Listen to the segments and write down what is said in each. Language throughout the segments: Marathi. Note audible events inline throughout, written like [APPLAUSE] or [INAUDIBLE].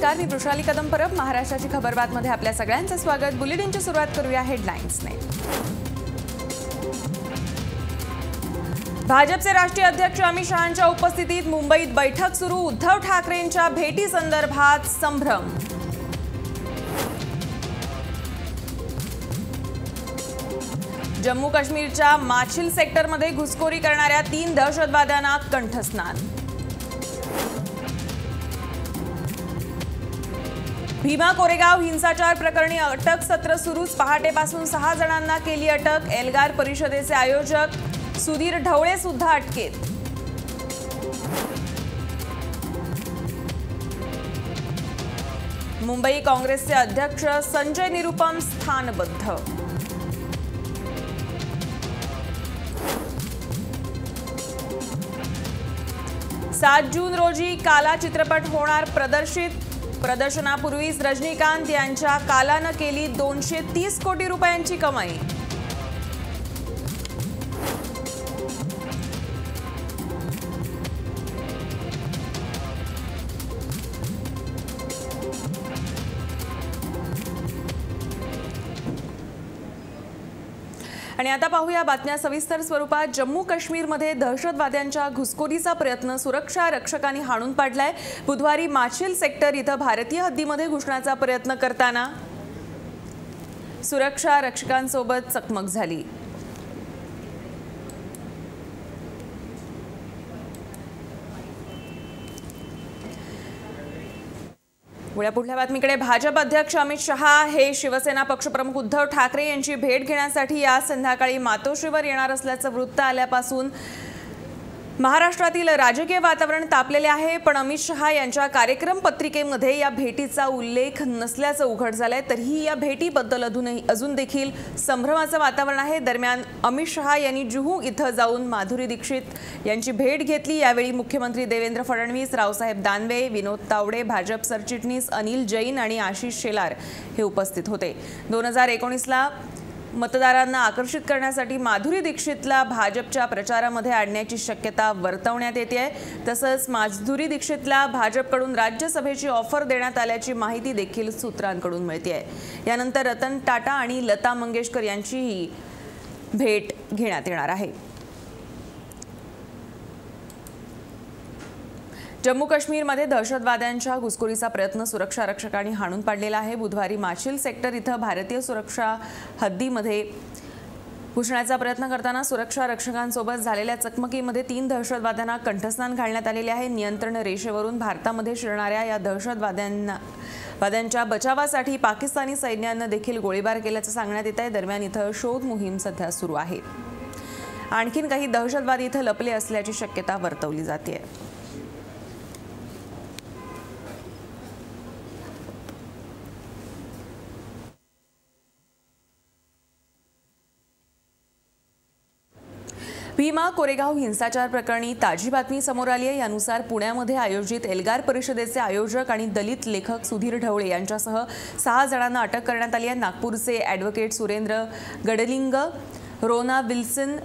नमस्कार मी वृषाली कदम परब. महाराष्ट्राची खबरबातमध्ये आपल्या सगळ्यांचं स्वागत. बुलेटिनची सुरुवात करूया हेडलाईन्सने. भाजपचे राष्ट्रीय अध्यक्ष अमित शहांच्या उपस्थितीत मुंबईत बैठक सुरू. उद्धव ठाकरेंच्या भेटी संदर्भात संभ्रम. जम्मू काश्मीरच्या माछिल सेक्टरमध्ये घुसखोरी करणाऱ्या तीन दहशतवाद्यांना कंठस्नान. भीमा कोरेगाव हिंसाचार प्रकरणी अटक सत्र सुरूच. पहाटेपासून सहा जणांना केली अटक. एल्गार परिषदेचे आयोजक सुधीर ढवळे सुद्धा अटकेत. मुंबई काँग्रेसचे अध्यक्ष संजय निरुपम स्थानबद्ध. सात जून रोजी काला चित्रपट होणार प्रदर्शित. प्रदर्शनापूर्वीच रजनीकांत यांच्या कालानं केली दोनशे तीस कोटी रुपयांची कमाई. आणि आता पाहूया बातम्या सविस्तर स्वरूपात. जम्मू काश्मीरमध्ये दहशतवाद्यांच्या घुसखोरीचा प्रयत्न सुरक्षा रक्षकांनी हाणून पाडलाय. बुधवारी माछिल सेक्टर इथं भारतीय हद्दीमध्ये घुसण्याचा प्रयत्न करताना सुरक्षा रक्षकांसोबत चकमक झाली. पुढ्या पुढल्या बातमीकडे भाजप अध्यक्ष अमित शहा हे शिवसेना पक्षप्रमुख उद्धव ठाकरे यांची भेट घेण्यासाठी आज संध्याकाळी मातोश्रीवर येणार असल्याचं वृत्त आल्यापासून महाराष्ट्रातील राजकीय वातावरण तापलेले आहे पण अमित शहा यांच्या कार्यक्रम पत्रिकेमध्ये या भेटीचा उल्लेख नसल्याचं उघड झालंय. तरीही या भेटीबद्दल अजूनही अजून देखील संभ्रमाचं वातावरण आहे. दरम्यान अमित शहा यांनी जुहू इथं जाऊन माधुरी दीक्षित यांची भेट घेतली. यावेळी मुख्यमंत्री देवेंद्र फडणवीस रावसाहेब दानवे विनोद तावडे भाजप सरचिटणीस अनिल जैन आणि आशिष शेलार हे उपस्थित होते. दोन हजार एकोणीसला मतदारांना आकर्षित करण्यासाठी माधुरी दीक्षितला भाजपच्या प्रचारामध्ये आणण्याची शक्यता वर्तवण्यात येते आहे तसंच माधुरी दीक्षितला भाजपकडून राज्यसभेची ऑफर देण्यात आल्याची माहिती देखील सूत्रांकडून मिळते आहे यानंतर रतन टाटा आणि लता मंगेशकर यांचीही भेट घेण्यात येणार आहे. जम्मू काश्मीरमध्ये दहशतवाद्यांच्या घुसखोरीचा प्रयत्न सुरक्षा रक्षकांनी हाणून पाडलेला आहे. बुधवारी माछिल सेक्टर इथं भारतीय सुरक्षा हद्दीमध्ये घुसण्याचा प्रयत्न करताना सुरक्षा रक्षकांसोबत झालेल्या चकमकीमध्ये तीन दहशतवाद्यांना कंठस्नान घालण्यात आलेले आहे. नियंत्रण रेषेवरून भारतामध्ये शिरणाऱ्या या दहशतवाद्यांना वाद्यांच्या बचावासाठी पाकिस्तानी सैन्यानं देखील गोळीबार केल्याचं सांगण्यात येत आहे. दरम्यान इथं शोध मोहीम सध्या सुरू आहे. आणखीन काही दहशतवादी इथं लपले असल्याची शक्यता वर्तवली जाते भीमा कोरेगाव हिंसाचार प्रकरणी ताजी बातमी समोर आली आहे. यानुसार पुण्यामध्ये आयोजित एल्गार परिषदेचे आयोजक आणि दलित लेखक सुधीर ढवळे यांच्यासह सहा जणांना अटक करण्यात आली आहे. नागपूरचे ॲडव्होकेट सुरेंद्र गडलिंग रोना विल्सन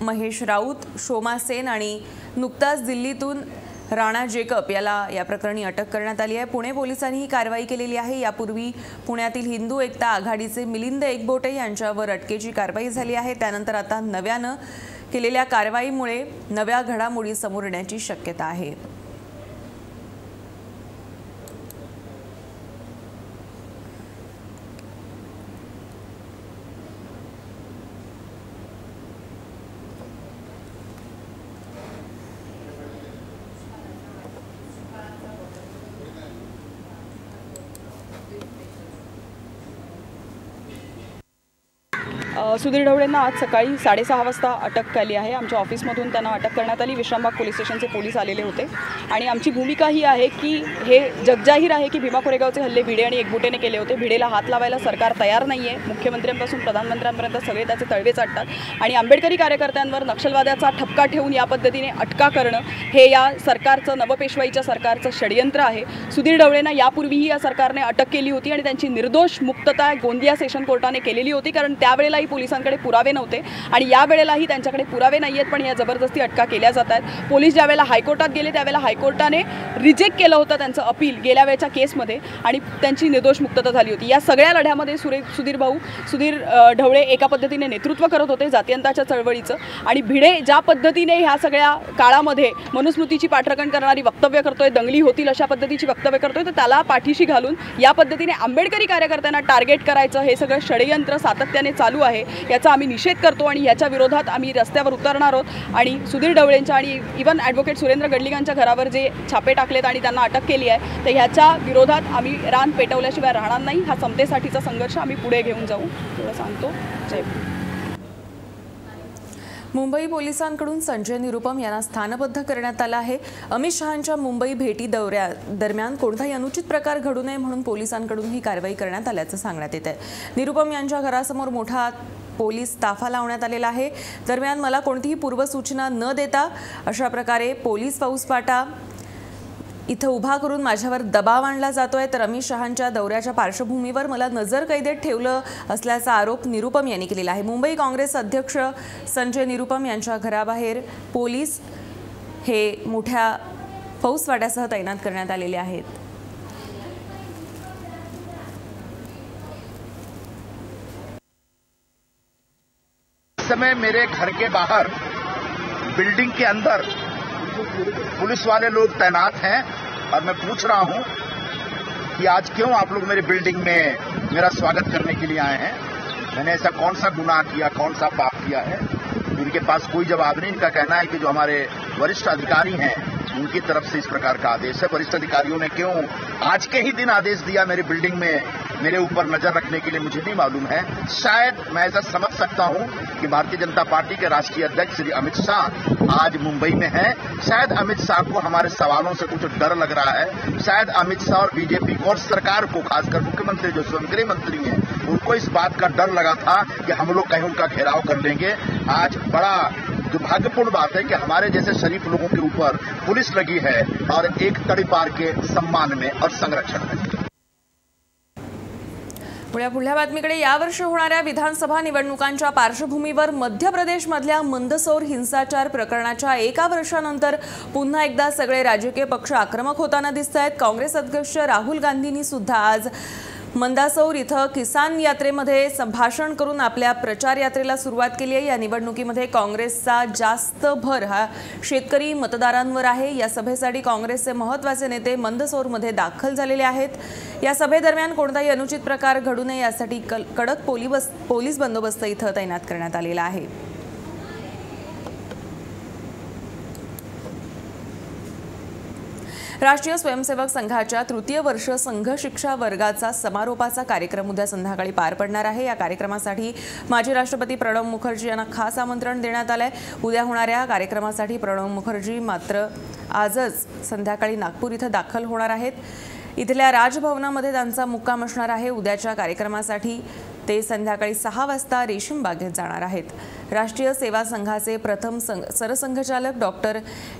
महेश राऊत शोमा सेन आणि नुकताच दिल्लीतून राणा जेकब याला या प्रकरणी अटक करण्यात आली आहे. पुणे पोलिसांनी ही कारवाई केलेली आहे. यापूर्वी पुण्यातील हिंदू एकता आघाडीचे मिलिंद एकबोटे यांच्यावर अटकेची कारवाई झाली आहे. त्यानंतर आता नव्यानं केलेल्या कारवाईमुळे नव्या घडामोडी समोर येण्याची शक्यता आहे. सुधीर ढवळेंना आज सकाळी साडेसहा वाजता अटक केली आहे. आमच्या ऑफिसमधून त्यांना अटक करण्यात आली. विश्रामबाग पोलीस स्टेशनचे पोलीस आलेले होते. आणि आमची भूमिका ही आहे की हे जगजाहीर आहे की भीमा कोरेगावचे हल्ले भिडे आणि एकबुटेने केले होते. भिडेला हात लावायला सरकार तयार नाही आहे मुख्यमंत्र्यांपासून प्रधानमंत्र्यांपर्यंत सगळे त्याचे तळवे चाटतात. आणि आंबेडकरी कार्यकर्त्यांवर नक्षलवाद्याचा ठपका ठेवून या पद्धतीने अटका करणं हे या सरकारचं नवपेशवाईच्या सरकारचं षडयंत्र आहे. सुधीर ढवळेंना यापूर्वीही या सरकारने अटक केली होती आणि त्यांची निर्दोष मुक्तता गोंदिया सेशन कोर्टाने केलेली होती. कारण त्यावेळेलाही पोलीस पोलिसांकडे पुरावे नव्हते आणि या वेळेलाही त्यांच्याकडे पुरावे नाही आहेत पण या जबरदस्ती अटका केल्या जात आहेत. पोलीस ज्यावेळेला हायकोर्टात गेले त्यावेळेला हायकोर्टाने रिजेक्ट केलं होतं त्यांचं अपील गेल्या वेळेच्या केसमध्ये आणि त्यांची निर्दोष मुक्तता झाली होती. या सगळ्या लढ्यामध्ये सुरे सुधीर भाऊ सुधीर ढवळे एका पद्धतीने नेतृत्व करत होते जातीयंताच्या चळवळीचं आणि भिडे ज्या पद्धतीने ह्या सगळ्या काळामध्ये मनुस्मृतीची पाठराखण करणारी वक्तव्य करतोय दंगली होतील अशा पद्धतीची वक्तव्य करतोय तर त्याला पाठीशी घालून या पद्धतीने आंबेडकरी कार्यकर्त्यांना टार्गेट करायचं हे सगळं षडयंत्र सातत्याने चालू आहे. याचा आम्ही निषेध करतो आणि याच्या विरोधात आम्ही रस्त्यावर उतरणार आहोत. आणि सुधीर ढवळेंच्या आणि इव्हन ॲडव्होकेट सुरेंद्र गडलिंगांच्या घरावर जे छापे टाकलेत आणि त्यांना अटक केली आहे तर ह्याच्या विरोधात आम्ही रान पेटवल्याशिवाय राहणार नाही. हा समतेसाठीचा संघर्ष आम्ही पुढे घेऊन जाऊ. एवढं सांगतो. जय मुंबई पोलिसांकडून संजय निरुपम यांना स्थानबद्ध करण्यात आलं आहे. अमित शहांच्या मुंबई भेटी दौऱ्या दरम्यान कोणताही अनुचित प्रकार घडू नये म्हणून पोलिसांकडून ही कारवाई करण्यात आल्याचं सांगण्यात येत आहे निरुपम यांच्या घरासमोर मोठा पोलीस ताफा लावण्यात आलेला आहे. दरम्यान मला कोणतीही पूर्वसूचना न देता अशा प्रकारे पोलीस पाऊसपाटा इथं उभा करून माझ्यावर दबाव आणला जातो आहे तर अमित शहांच्या दौऱ्याच्या पार्श्वभूमीवर मला नजर कैदेत ठेवलं असल्याचा आरोप निरुपम यांनी केलेला आहे. मुंबई काँग्रेस अध्यक्ष संजय निरुपम यांच्या घराबाहेर पोलीस हे मोठ्या फौजफाट्यासह तैनात करण्यात आलेले आहेत. समय मेरे घर के बाहर बिल्डिंग के अंदर, पुलिस वाले लोग तैनात हैं और मैं पूछ रहा हूँ कि आज क्यों आप लोग मेरे बिल्डिंग में मेरा स्वागत करने के लिए आए हैं? मैंने ऐसा कौन सा गुनाह किया, कौन सा पाप किया है? इनके पास कोई जवाब नहीं, इनका कहना है कि जो हमारे वरिष्ठ अधिकारी हैं उनकी तरफ़ से इस प्रकार का आदेश है। वरिष्ठ अधिकारियों ने क्यों आज के ही दिन आदेश दिया मेरे बिल्डिंग में, मेरे ऊपर नज़र रखने के लिए मुझे नहीं मालूम है। शायद मैं ऐसा समझ सकता हूँ कि भारतीय जनता पार्टी के राष्ट्रीय अध्यक्ष श्री अमित शाह आज मुंबई में हैं। शायद अमित शाह को हमारे सवालों से कुछ डर लग रहा है। शायद अमित शाह और बीजेपी और सरकार को, खासकर मुख्यमंत्री जो स्वयं गृह मंत्री हैं, उनको इस बात का डर लगा था कि हम लोग कहीं उनका घेराव कर लेंगे आज बड़ा दुर्भाग्यपूर्ण बात है कि हमारे जैसे शरीफ लोगों के ऊपर पुलिस लगी है और एक तड़ीपार के सम्मान में और संरक्षण में। पुढ्या पुढल्या बातमीकडे यावर्षी होणाऱ्या विधानसभा निवडणुकांच्या पार्श्वभूमीवर मध्य प्रदेशमधल्या मंदसौर हिंसाचार प्रकरणाच्या एका वर्षानंतर पुन्हा एकदा सगळे राजकीय पक्ष आक्रमक होताना दिसत आहेत काँग्रेस अध्यक्ष राहुल गांधींनी सुद्धा आज मंदासौर इथं किसान यात्रेमध्ये संभाषण करून आपल्या प्रचार यात्रेला सुरुवात केली आहे. या निवडणुकीमध्ये काँग्रेसचा जास्त भर हा शेतकरी मतदारांवर आहे. या सभेसाठी काँग्रेसचे महत्त्वाचे नेते मंदसौरमध्ये दाखल झालेले आहेत. या सभेदरम्यान कोणताही अनुचित प्रकार घडू नये यासाठी कल कडक पोलीस पोलीस बंदोबस्त इथं तैनात करण्यात आलेला आहे. राष्ट्रीय स्वयंसेवक संघाच्या तृतीय वर्ष संघ शिक्षा वर्गाचा समारोपाचा कार्यक्रम उद्या संध्याकाळी पार पडणार आहे. या कार्यक्रमासाठी माजी राष्ट्रपती प्रणव मुखर्जी यांना खास आमंत्रण देण्यात आलंय. उद्या होणाऱ्या कार्यक्रमासाठी प्रणव मुखर्जी मात्र आजच संध्याकाळी नागपूर इथं दाखल होणार आहेत. इथल्या राजभवनामध्ये त्यांचा मुक्काम असणार आहे. उद्याच्या कार्यक्रमासाठी ते संध्याकाळी सहा वाजता रेशीम बागेत जाणार आहेत. राष्ट्रीय सेवा संघाचे प्रथम संघ सरसंघचालक डॉक्टर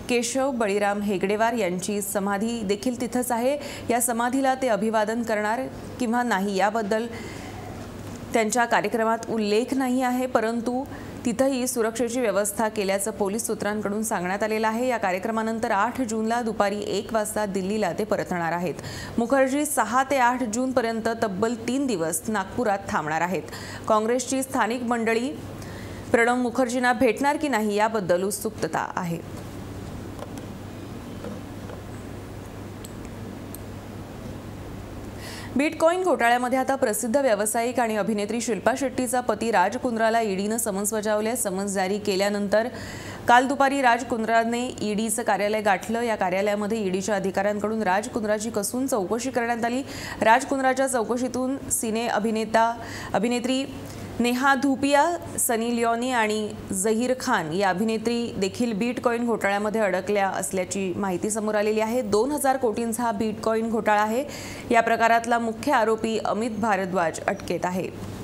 केशव बळीराम हेगडेवार यांची समाधी देखील तिथंच आहे. या समाधीला ते अभिवादन करणार किंवा नाही याबद्दल त्यांच्या कार्यक्रमात उल्लेख नाही आहे परंतु तिथंही सुरक्षेची व्यवस्था केल्याचं पोलीस सूत्रांकडून सांगण्यात आलेलं आहे. या कार्यक्रमानंतर आठ जूनला दुपारी एक वाजता दिल्लीला ते परतणार आहेत. मुखर्जी सहा ते आठ जूनपर्यंत तब्बल तीन दिवस नागपुरात थांबणार आहेत. काँग्रेसची स्थानिक मंडळी प्रणव मुखर्जींना भेटणार की नाही याबद्दल उत्सुकता आहे. बिटकॉईन घोटाळ्यामध्ये आता प्रसिद्ध व्यावसायिक आणि अभिनेत्री शिल्पा शेट्टीचा पती राज कुंद्राला ईडीनं समन्स बजावले. समन्स जारी केल्यानंतर काल दुपारी राज कुंद्राने ईडीचं कार्यालय गाठलं. या कार्यालयामध्ये ईडीच्या अधिकाऱ्यांकडून राज कुंद्राची कसून चौकशी करण्यात आली. राज कुंद्राच्या चौकशीतून सिने अभिनेता अभिनेत्री नेहा धुपिया सनी लिओनी आणि झहीर खान या अभिनेत्री देखील बिटकॉईन घोटाळ्यामध्ये अडकल्या असल्याची माहिती समोर आलेली आहे. दोन हजार कोटींचा हा बिटकॉईन घोटाळा आहे. या प्रकारातला मुख्य आरोपी अमित भारद्वाज अटकेत आहे.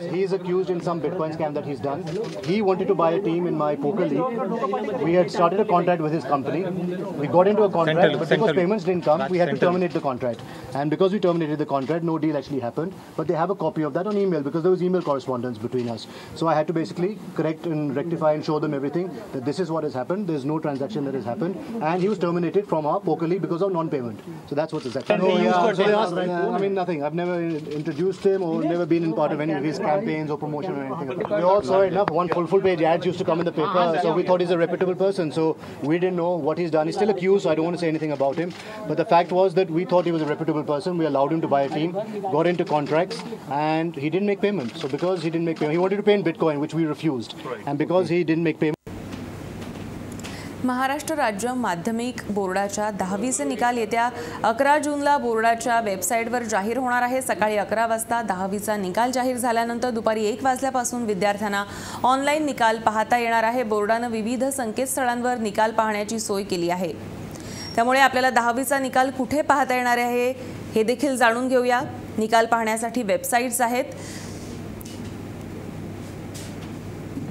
He is accused in some Bitcoin scam that he's done. He wanted to buy a team in my poker league. We had started a contract with his company. We got into a contract, Central- but because Central- payments didn't come, we had to terminate the contract. And because we terminated the contract, no deal actually happened. But they have a copy of that on email because there was email correspondence between us. So I had to basically correct and rectify and show them everything that this is what has happened. There's no transaction that has happened, and he was terminated from our poker league because of non-payment. So that's what is happening. they use for so asked, uh, I mean nothing. I've never introduced him or never been in part of any of his campaigns or promotion or anything. like. We all saw enough. One full full page ads used to come in the paper, ah, so we thought he's a reputable person. So we didn't know what he's done. He's still accused, so I don't want to say anything about him. But the fact was that we thought he was a reputable person. We allowed him to buy a team, got into contracts, and he didn't make payment. So because he didn't make payment, he wanted to pay in Bitcoin, which we refused. And because he didn't make payment. Maharashtra राज्य माध्यमिक बोर्डाच्या दहावीचे निकाल येत्या अकरा जूनला बोर्डाच्या वेबसाईटवर जाहीर होणार आहे. सकाळी अकरा वाजता दहावीचा निकाल जाहीर झाल्यानंतर दुपारी एक वाजल्यापासून विद्यार्थ्यांना ऑनलाईन निकाल पाहता येणार आहे. बोर्डानं विविध संकेतस्थळांवर निकाल पाहण्याची सोय केली आहे. त्यामुळे आपल्याला दहावीचा निकाल कुठे पाहता येणार आहे हे देखील जाणून घेऊया. निकाल पाहण्यासाठी वेबसाईट्स आहेत.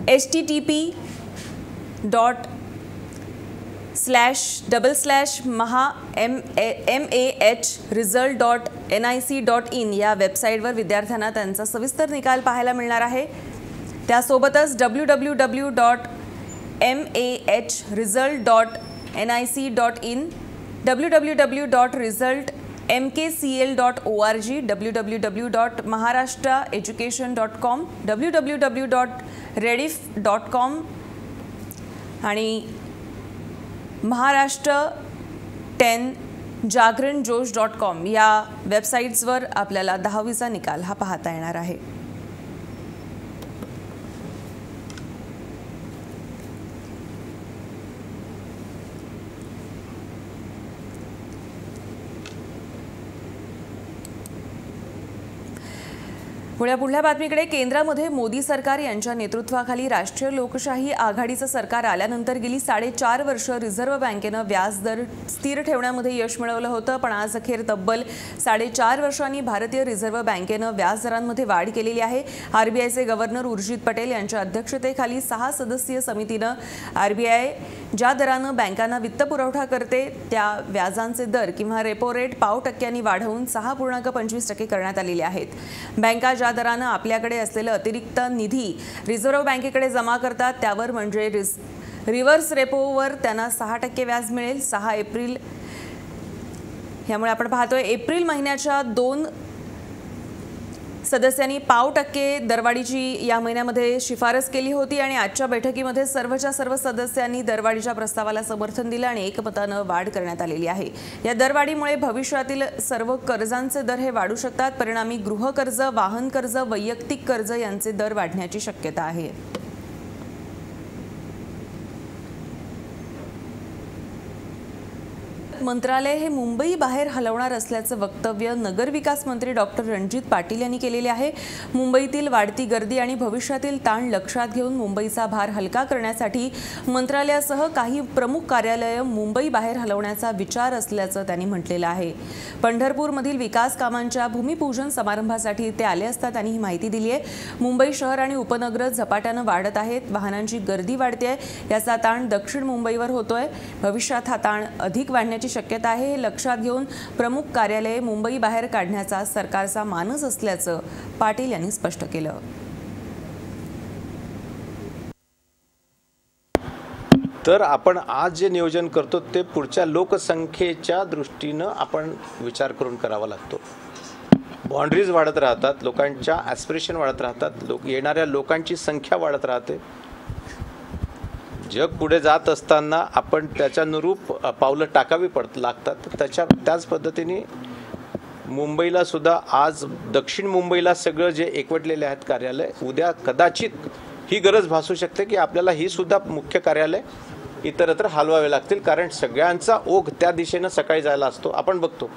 H T T P dot slash double slash Maha M A M A H result dot N I C dot in या वेबसाईटवर विद्यार्थ्यांना त्यांचा सविस्तर निकाल पाहायला मिळणार आहे. त्यासोबतच W W W dot M A H result dot N I C dot in W W W dot result M K C L dot O R G W W W dot Maharashtra education dot com W W W dot Rediff dot com आणि महाराष्ट्र टेन जागरण जोश डॉट कॉम या वेबसाईट्सवर आपल्याला दहावीचा निकाल हा पाहता येणार आहे. पुण्या पुढल्या बातमीकडे केंद्रामध्ये मोदी सरकार यांच्या नेतृत्वाखाली राष्ट्रीय लोकशाही आघाडीचं सरकार आल्यानंतर गेली साडेचार वर्ष रिझर्व्ह बँकेनं व्याजदर स्थिर ठेवण्यामध्ये यश मिळवलं होतं पण आज अखेर तब्बल साडेचार वर्षांनी भारतीय रिझर्व्ह बँकेनं व्याजदरांमध्ये वाढ केलेली आहे. आरबीआयचे गव्हर्नर उर्जित पटेल यांच्या अध्यक्षतेखाली सहा सदस्यीय समितीनं आरबीआय ज्या दरानं बँकांना वित्तपुरवठा करते त्या व्याजांचे दर किंवा रेपो रेट पाव टक्क्यांनी वाढवून सहा पूर्णांक पंचवीस टक्के करण्यात आलेले आहेत. बँका ज्या दरानं आपल्याकडे असलेलं अतिरिक्त निधी रिझर्व्ह बँकेकडे जमा करतात. त्यावर म्हणजे रिस रिव्हर्स रेपोवर त्यांना सहा टक्के व्याज मिळेल. सहा एप्रिल यामुळे आपण पाहतोय एप्रिल महिन्याच्या दोन सदस्यांनी पाव टक्के दरवाढीची या महिन्यामध्ये शिफारस केली होती आणि आजच्या बैठकीमध्ये सर्वच्या सर्व सदस्यांनी दरवाढीच्या प्रस्तावाला समर्थन दिलं आणि एकमतानं वाढ करण्यात आलेली आहे. या दरवाढीमुळे भविष्यातील सर्व कर्जांचे दर हे वाढू शकतात. परिणामी गृहकर्ज वाहन कर्ज वैयक्तिक कर्ज यांचे दर वाढण्याची शक्यता आहे. मंत्रालय हे मुंबई बाहेर हलवणार असल्याचं वक्तव्य नगरविकास मंत्री डॉक्टर रणजित पाटील यांनी केलेले आहे. मुंबईतील वाढती गर्दी आणि भविष्यातील ताण लक्षात घेऊन मुंबईचा भार हलका करण्यासाठी मंत्रालयासह काही प्रमुख कार्यालयं मुंबई बाहेर हलवण्याचा विचार असल्याचं त्यांनी म्हटलेलं आहे. पंढरपूरमधील विकास कामांच्या भूमिपूजन समारंभासाठी ते आले असता त्यांनी ही माहिती दिली आहे. मुंबई शहर आणि उपनगर झपाट्यानं वाढत आहेत. वाहनांची गर्दी वाढते याचा ताण दक्षिण मुंबईवर होतोय. भविष्यात हा ताण अधिक वाढण्याची शक्यता आहे हे लक्षात घेऊन प्रमुख कार्यालये मुंबई बाहेर काढण्याचा सरकारचा मानस असल्याचं पाटील यांनी स्पष्ट केलं. तर आपण आज जे नियोजन करतो ते पुढच्या लोकसंख्येच्या दृष्टीनं आपण विचार करून करावा लागतो. बाँड्रीज वाढत राहतात लोकांच्या ॲस्पिरेशन वाढत राहतात लोक येणाऱ्या लोकांची संख्या वाढत राहते. जग पुढे जात असताना आपण त्याच्यानुरूप पावलं टाकावी पडत लागतात. त्याच्या त्याच पद्धतीने मुंबईला सुद्धा आज दक्षिण मुंबईला सगळं जे एकवटलेले आहेत कार्यालय उद्या कदाचित ही गरज भासू शकते की आपल्याला ही सुद्धा मुख्य कार्यालय इतरत्र हलवावे लागतील. कारण सगळ्यांचा ओघ त्या दिशेनं सकाळी जायला असतो. आपण बघतो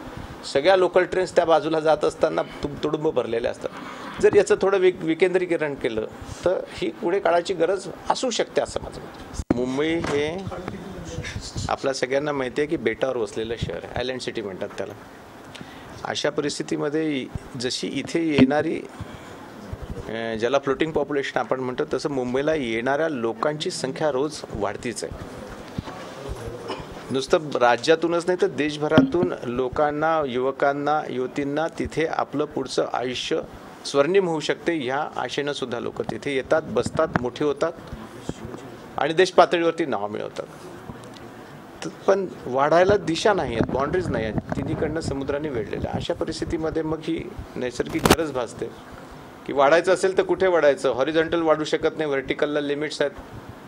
सगळ्या लोकल ट्रेन्स त्या बाजूला जात असताना तुम तुडुंब भरलेले असतात. जर याचं थोडं विक विकेंद्रीकरण केलं तर ही पुढे काळाची गरज असू शकते असं माझं मुंबई हे आपल्या सगळ्यांना माहिती आहे की बेटावर वसलेलं शहर आहे. आयलँड सिटी म्हणतात त्याला. अशा परिस्थितीमध्ये जशी इथे येणारी ज्याला फ्लोटिंग पॉप्युलेशन आपण म्हणतो तसं मुंबईला येणाऱ्या लोकांची संख्या रोज वाढतीच आहे. नुसतं राज्यातूनच नाही तर देशभरातून लोकांना युवकांना युवतींना तिथे आपलं पुढचं आयुष्य स्वर्णिम होऊ शकते ह्या आशेनं सुद्धा लोक तिथे येतात बसतात मोठे होतात आणि देश पातळीवरती नाव मिळवतात. पण वाढायला दिशा नाही आहेत बाउंड्रीज नाही आहेत. तिन्हीकडनं समुद्राने वेढलेल्या. अशा परिस्थितीमध्ये मग ही नैसर्गिक गरज भासते. की वाढायचं असेल तर कुठे वाढायचं? हॉरिझॉन्टल वाढू शकत नाही व्हर्टिकलला लिमिट्स आहेत.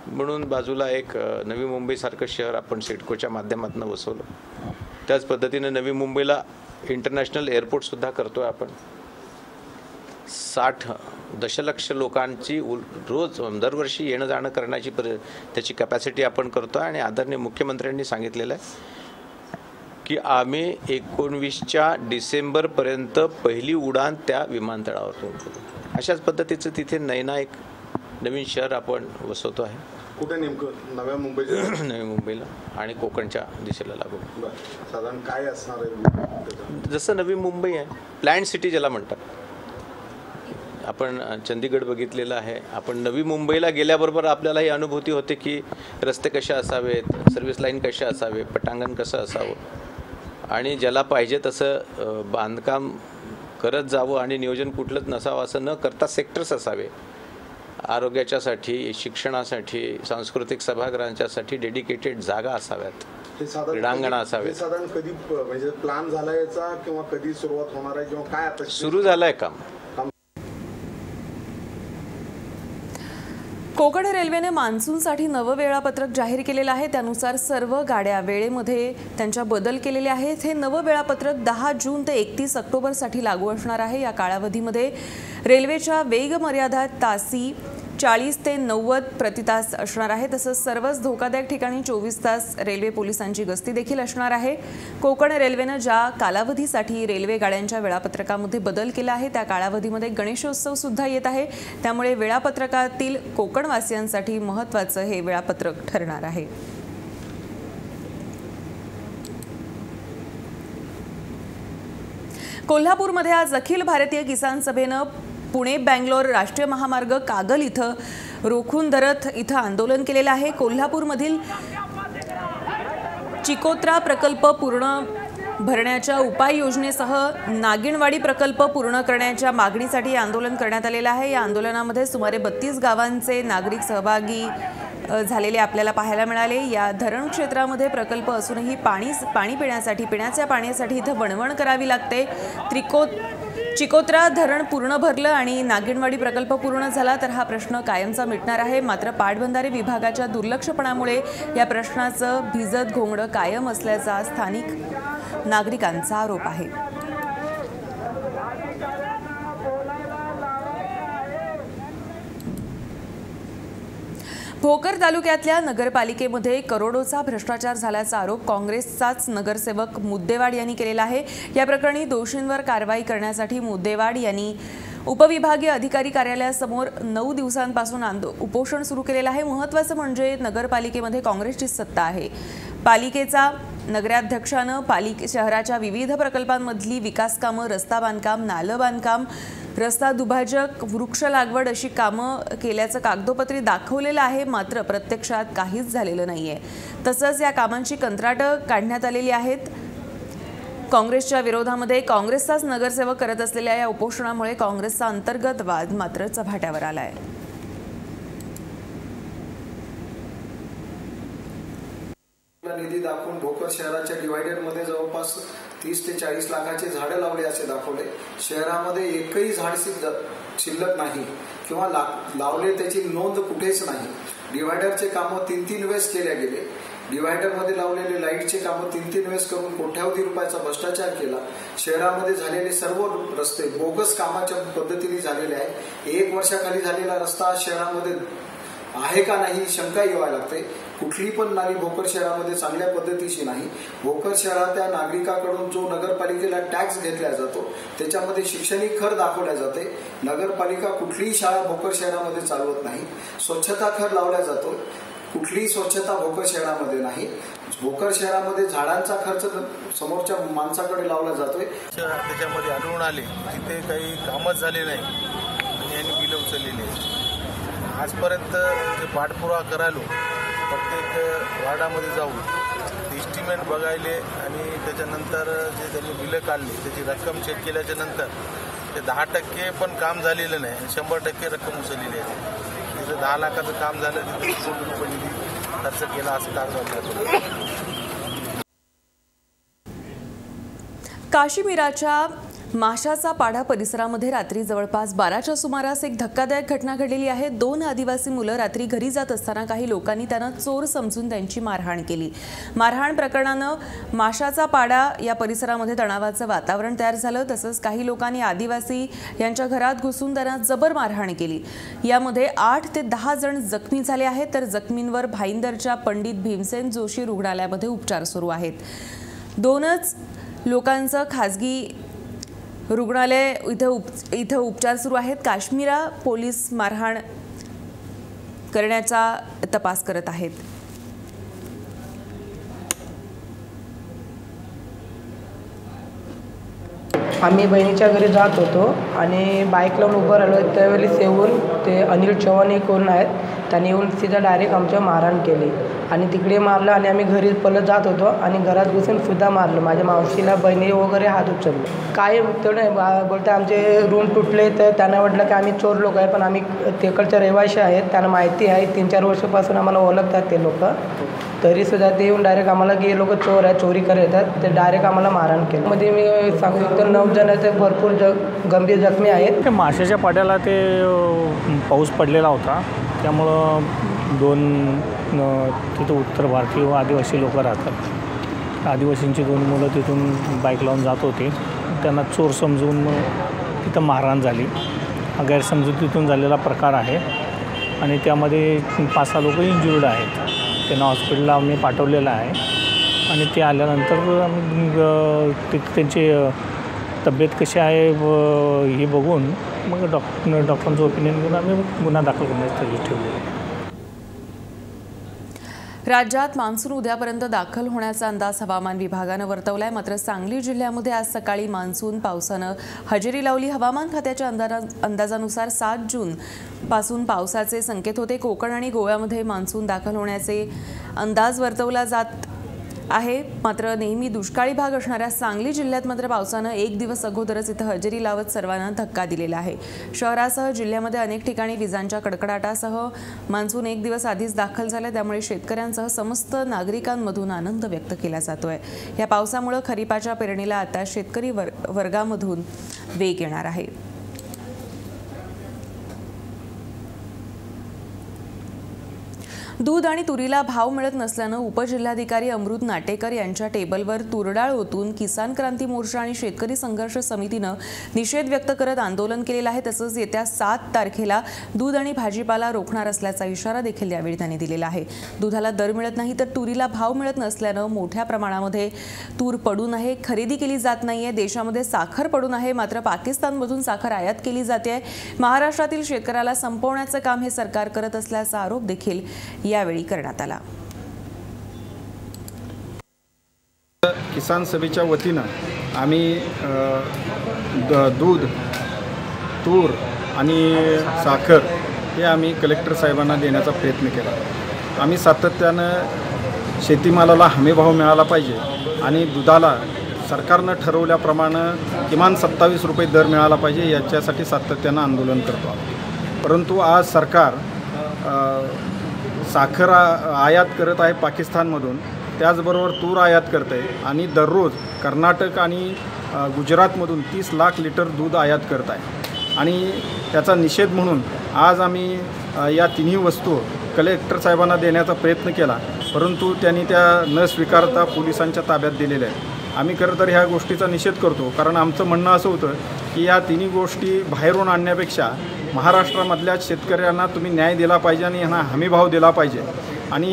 म्हणून बाजूला एक नवी मुंबईसारखं शहर आपण सिडकोच्या माध्यमातून वसवलं. त्याच पद्धतीने नवी मुंबईला इंटरनॅशनल एअरपोर्टसुद्धा करतो आहे आपण. साठ दशलक्ष लोकांची उल रोज दरवर्षी येणं जाणं करण्याची पर त्याची कॅपॅसिटी आपण करतो आहे आणि आदरणीय मुख्यमंत्र्यांनी सांगितलेलं आहे की आम्ही एकोणवीसच्या डिसेंबरपर्यंत पहिली उडान त्या विमानतळावरून करू. अशाच पद्धतीचं तिथे नैना एक नवीन शहर आपण वसवतो आहे. कुठे नेमकं? नव्या मुंबईचं? [CLEARS THROAT] नवी मुंबईला आणि कोकणच्या दिशेला बरं. साधारण काय असणार आहे? जसं नवी मुंबई आहे प्लॅन्ड सिटी ज्याला म्हणतात. आपण चंदीगड बघितलेलं आहे. आपण नवी मुंबईला गेल्याबरोबर आपल्याला ही अनुभूती होते की रस्ते कसे असावेत सर्व्हिस लाईन कशा असावे पटांगण कसं असावं. आणि ज्याला पाहिजे तसं बांधकाम करत जावं आणि नियोजन कुठलंच नसावं असं न करता सेक्टर्स असावे. आरोग्याच्यासाठी शिक्षणासाठी सांस्कृतिक सभागृहांच्यासाठी डेडिकेटेड जागा असाव्यात. हे साधारण क्रीडांगणं असावेत. हे साधारण कधी म्हणजे प्लॅन झाला याचा किंवा कधी सुरुवात होणार आहे किंवा काय आता सुरू झालं आहे काम कोकण रेल्वेने मान्सूनसाठी नवं वेळापत्रक जाहीर केलेलं आहे. त्यानुसार सर्व गाड्या वेळेमध्ये त्यांच्या बदल केलेले आहेत. हे नवं वेळापत्रक दहा जून ते एकतीस ऑक्टोबरसाठी लागू असणार आहे. या कालावधीमध्ये रेल्वेच्या वेग मर्यादा तासी चाळीस ते नव्वद प्रतितास असणार आहे. तसंच सर्वच धोकादायक ठिकाणी चोवीस तास रेल्वे पोलिसांची गस्ती देखील असणार आहे. कोकण रेल्वेनं ज्या कालावधीसाठी रेल्वे गाड्यांच्या वेळापत्रकामध्ये बदल केला आहे त्या कालावधीमध्ये गणेशोत्सव सुद्धा येत आहे. त्यामुळे वेळापत्रकातील कोकणवासियांसाठी महत्त्वाचं हे वेळापत्रक ठरणार आहे. कोल्हापूरमध्ये आज अखिल भारतीय किसान सभेनं पुणे बँगलोर राष्ट्रीय महामार्ग कागल इथं रोखून धरत इथं आंदोलन केलेलं आहे. कोल्हापूरमधील चिकोत्रा प्रकल्प पूर्ण भरण्याच्या उपाययोजनेसह नागिणवाडी प्रकल्प पूर्ण करण्याच्या मागणीसाठी आंदोलन करण्यात आलेलं आहे. या आंदोलनामध्ये सुमारे बत्तीस गावांचे नागरिक सहभागी झालेले आपल्याला पाहायला मिळाले. या धरण क्षेत्रामध्ये प्रकल्प असूनही पाणी पाणी पिण्यासाठी पिण्याच्या पाण्यासाठी इथं वणवण करावी लागते. त्रिको चिकोत्रा धरण पूर्ण भरलं आणि नागिणवाडी प्रकल्प पूर्ण झाला तर हा प्रश्न कायमचा मिटणार आहे. मात्र पाटबंधारे विभागाच्या दुर्लक्षपणामुळे या प्रश्नाचं भिजत घोंगडं कायम असल्याचा स्थानिक नागरिकांचा आरोप आहे. भोकर तालुक्यातल्या नगरपालिकेमध्ये करोडोचा भ्रष्टाचार झाल्याचा आरोप काँग्रेसचाच नगरसेवक मुद्देवाड यांनी केलेला आहे. या प्रकरणी दोषींवर कारवाई करण्यासाठी मुद्देवाड यांनी उपविभागीय अधिकारी कार्यालयासमोर नऊ दिवसांपासून आंदो उपोषण सुरू केलेलं आहे. महत्त्वाचं म्हणजे नगरपालिकेमध्ये काँग्रेसची सत्ता आहे. पालिकेचा नगराध्यक्षानं पालिके शहराच्या विविध प्रकल्पांमधली विकास कामं रस्ता बांधकाम नालं बांधकाम रस्ता दुभाजक वृक्ष लागवड अशी कामं केल्याचं कागदोपत्री दाखवलेलं आहे. मात्र प्रत्यक्षात काहीच झालेलं नाही आहे तसंच या कामांची कंत्राटं काढण्यात आलेली आहेत. काँग्रेसच्या विरोधामध्ये काँग्रेसचाच नगरसेवक करत असलेल्या या उपोषणामुळे काँग्रेसचा अंतर्गत वाद मात्र चव्हाट्यावर आहे ला निधी दाखवून भोकर शहराच्या डिवायडरमध्ये जवळपास तीस ते चाळीस लाखाचे झाडं लावले असे दाखवले. शहरामध्ये एकही झाड शिल्लक नाही किंवा ला- लावले त्याची नोंद कुठेच नाही. डिवायडरचे कामं तीन तीन वेळेस केल्या गेले. डिवायडरमध्ये लावलेले लाईटचे कामं तीन तीन वेळेस करून कोट्यावधी रुपयाचा भ्रष्टाचार केला. शहरामध्ये झालेले सर्व रस्ते बोगस कामाच्या पद्धतीने झालेले आहे. एक वर्षाखाली झालेला रस्ता शहरामध्ये आहे का नाही ही शंका येवा लागते. कुठली पण नाली भोकर शहरामध्ये चांगल्या पद्धतीची नाही. भोकर शहरातल्या नागरिकाकडून जो नगरपालिकेला टॅक्स घेतला जातो त्याच्यामध्ये शैक्षणिक खर दाखवल्या जाते. नगरपालिका कुठलीही शाळा भोकर शहरामध्ये चालवत नाही. स्वच्छता खर लावला जातो. कुठलीही स्वच्छता भोकर शहरामध्ये नाही. भोकर शहरामध्ये झाडांचा खर्च समोरच्या माणसाकडे लावला जातोय. त्याच्यामध्ये आढळून आले. तिथे काही कामच झाले नाही. यांनी बिलं उचललेली आहे आजपर्यंत जे पाठपुरावा करायलो प्रत्येक वार्डामध्ये जाऊन इस्टिमेट बघायले आणि त्याच्यानंतर जे त्यांनी बिलं काढली त्याची रक्कम चेक केल्याच्यानंतर ते दहा टक्के पण काम झालेलं नाही आणि शंभर टक्के रक्कम उचललेली आहे. तिथं दहा लाखाचं काम झालं तिथं कोटी रुपये निधी खर्च केला असं कारभार करतो काश्मीराच्या माशाचा पाडा परिसरामध्ये रात्री जवळपास बाराच्या सुमारास एक धक्कादायक घटना घडलेली आहे. दोन आदिवासी मुलं रात्री घरी जात असताना काही लोकांनी त्यांना चोर समजून त्यांची मारहाण केली. मारहाण प्रकरणानं माशाचा पाडा या परिसरामध्ये तणावाचं वातावरण तयार झालं. तसंच काही लोकांनी आदिवासी यांच्या घरात घुसून त्यांना जबर मारहाण केली. यामध्ये आठ ते दहा जण जखमी झाले आहेत. तर जखमींवर भाईंदरच्या पंडित भीमसेन जोशी रुग्णालयामध्ये उपचार सुरू आहेत. दोनच लोकांचं खाजगी रुग्णालय इथं उप इथं उपचार सुरू आहेत. काश्मीरा पोलीस मारहाण करण्याचा तपास करत आहेत. आम्ही बहिणीच्या घरी जात होतो आणि बाईक लावून उभं राहिलो. त्यावेळेस येऊन ते अनिल चव्हाण हे कोण आहेत त्यांनी येऊन सीधा डायरेक्ट आमच्या मारहाण केली. आणि तिकडे मारलं आणि आम्ही घरी पलत जात होतो आणि घरात घुसून सुद्धा मारलं. माझ्या मावशीला बहिणी वगैरे हात उचलले. काय तेवढे बोलते आमचे रूम तुटले तर त्यांना वाटलं की आम्ही चोर लोक आहे पण आम्ही तिकडच्या रहिवाशी आहेत. त्यांना माहिती आहे. तीन चार वर्षापासून आम्हाला ओळखतात ते लोक. तरीसुद्धा ते येऊन डायरेक्ट आम्हाला की हे लोक चोर आहे चोरी करत येतात ते डायरेक्ट आम्हाला मारहाण केलं. मध्ये मी सांगू शकतो नऊ जणांचे भरपूर ज गंभीर जखमी आहेत. ते माशाच्या पाट्याला ते पाऊस पडलेला होता. त्यामुळं दोन तिथं उत्तर भारतीय व आदिवासी लोक राहतात. आदिवासींची दोन मुलं तिथून बाईक लावून जात होती. त्यांना चोर समजून तिथं मारहाण झाली. हा गैरसमजुतीतून झालेला प्रकार आहे. आणि त्यामध्ये पाच सहा लोक इंजुर्ड आहेत. त्यांना हॉस्पिटलला आम्ही पाठवलेलं आहे. आणि ते आल्यानंतर आम्ही तिथे त्यांची तब्येत कशी आहे व हे बघून मग डॉक्टर डॉक्टरांचं ओपिनियन घेऊन आम्ही गुन्हा दाखल करण्याची तजवीज ठेवली आहे. राज्यात मान्सून उद्यापर्यंत दाखल होण्याचा अंदाज हवामान विभागानं वर्तवलाय. मात्र सांगली जिल्ह्यामध्ये आज सकाळी मान्सून पावसानं हजेरी लावली. हवामान खात्याच्या अंदाजा अंदाजानुसार सात जून पासून पावसाचे संकेत होते. कोकण आणि गोव्यामध्ये मान्सून दाखल होण्याचे अंदाज वर्तवला जात आहे. मात्र नेहमी दुष्काळी भाग असणाऱ्या सांगली जिल्ह्यात मात्र पावसानं एक दिवस अगोदरच इथं हजेरी लावत सर्वांना धक्का दिलेला आहे. शहरासह जिल्ह्यामध्ये अनेक ठिकाणी विजांच्या कडकडाटासह मान्सून एक दिवस आधीच दाखल झाला त्यामुळे शेतकऱ्यांसह समस्त नागरिकांमधून आनंद व्यक्त केला जातोय. या पावसामुळे खरीपाच्या पेरणीला आता शेतकरी वर वर्गामधून वेग येणार आहे. दूध आणि तुरीला भाव मिळत नसल्यानं उपजिल्हाधिकारी अमृत नाटेकर यांच्या टेबलवर तुरडाळ ओतून किसान क्रांती मोर्चा आणि शेतकरी संघर्ष समितीनं निषेध व्यक्त करत आंदोलन केलेलं आहे. तसंच येत्या सात तारखेला दूध आणि भाजीपाला रोखणार असल्याचा इशारा देखील यावेळी त्यांनी दिलेला आहे. दुधाला दर मिळत नाही तर तुरीला भाव मिळत नसल्यानं मोठ्या प्रमाणामध्ये तूर पडून आहे खरेदी केली जात नाहीये. देशामध्ये साखर पडून आहे मात्र पाकिस्तानमधून साखर आयात केली जाते. महाराष्ट्रातील शेतकऱ्याला संपवण्याचं काम हे सरकार करत असल्याचा आरोप देखील यावेळी करण्यात आला. किसान सभेच्या वतीनं आम्ही द दूध तूर आणि साखर हे आम्ही कलेक्टर साहेबांना देण्याचा प्रयत्न केला. आम्ही सातत्यानं शेतीमालाला हमीभाव मिळाला पाहिजे आणि दुधाला सरकारनं ठरवल्याप्रमाणे किमान सत्तावीस रुपये दर मिळाला पाहिजे याच्यासाठी सातत्यानं आंदोलन करतो परंतु आज सरकार साखर आयात करत आहे पाकिस्तानमधून. त्याचबरोबर तूर आयात करत आहे आणि दररोज कर्नाटक आणि गुजरातमधून तीस लाख लिटर दूध आयात करत आहे. आणि त्याचा निषेध म्हणून आज आम्ही या तिन्ही वस्तू कलेक्टर साहेबांना देण्याचा प्रयत्न केला. परंतु त्यांनी त्या न स्वीकारता पोलिसांच्या ताब्यात दिलेल्या आहेत. आम्ही खरं तर ह्या गोष्टीचा निषेध करतो. कारण आमचं म्हणणं असं होतं की या तिन्ही गोष्टी बाहेरून आणण्यापेक्षा महाराष्ट्रामधल्या शेतकऱ्यांना तुम्ही न्याय दिला पाहिजे आणि यांना हमीभाव दिला पाहिजे. आणि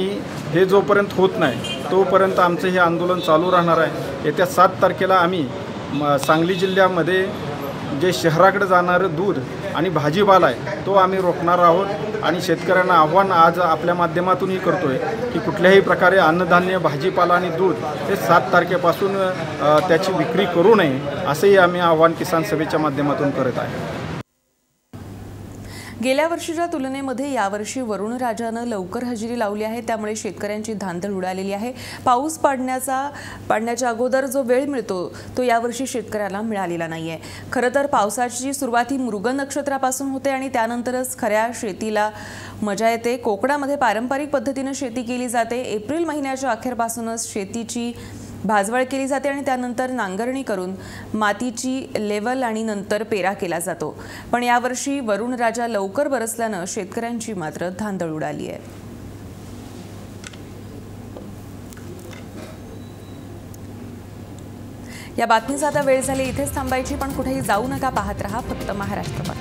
हे जोपर्यंत होत नाही तोपर्यंत आमचं हे आंदोलन चालू राहणार आहे. येत्या सात तारखेला आम्ही म सांगली जिल्ह्यामध्ये जे शहराकडे जाणारं दूध आणि भाजीपाला आहे तो आम्ही रोखणार आहोत आणि शेतकऱ्यांना आव्हान आज आपल्या माध्यमातूनही करतो आहे की कुठल्याही प्रकारे अन्नधान्य भाजीपाला आणि दूध हे सात तारखेपासून त्याची विक्री करू नये असंही आम्ही आव्हान किसान सभेच्या माध्यमातून करत आहे. गेल्या वर्षीच्या तुलनेमध्ये यावर्षी वरुण राजानं लवकर हजेरी लावली आहे. त्यामुळे शेतकऱ्यांची धांदळ उडालेली आहे. पाऊस पाडण्याचा पाडण्याच्या अगोदर जो वेळ मिळतो तो यावर्षी शेतकऱ्याला मिळालेला नाही आहे खरं तर पावसाची सुरुवात ही मृग नक्षत्रापासून होते आणि त्यानंतरच खऱ्या शेतीला मजा येते. कोकणामध्ये पारंपरिक पद्धतीनं शेती केली जाते. एप्रिल महिन्याच्या अखेरपासूनच शेतीची भाजवळ केली जाते आणि त्यानंतर नांगरणी करून मातीची लेवल आणि नंतर पेरा केला जातो. पण यावर्षी वरुण राजा लवकर बरसल्यानं शेतकऱ्यांची मात्र धांदळ उडाली आहे. या बातमीचा आता वेळ झाली. इथेच थांबायची पण कुठेही जाऊ नका पाहत रहा फक्त महाराष्ट्र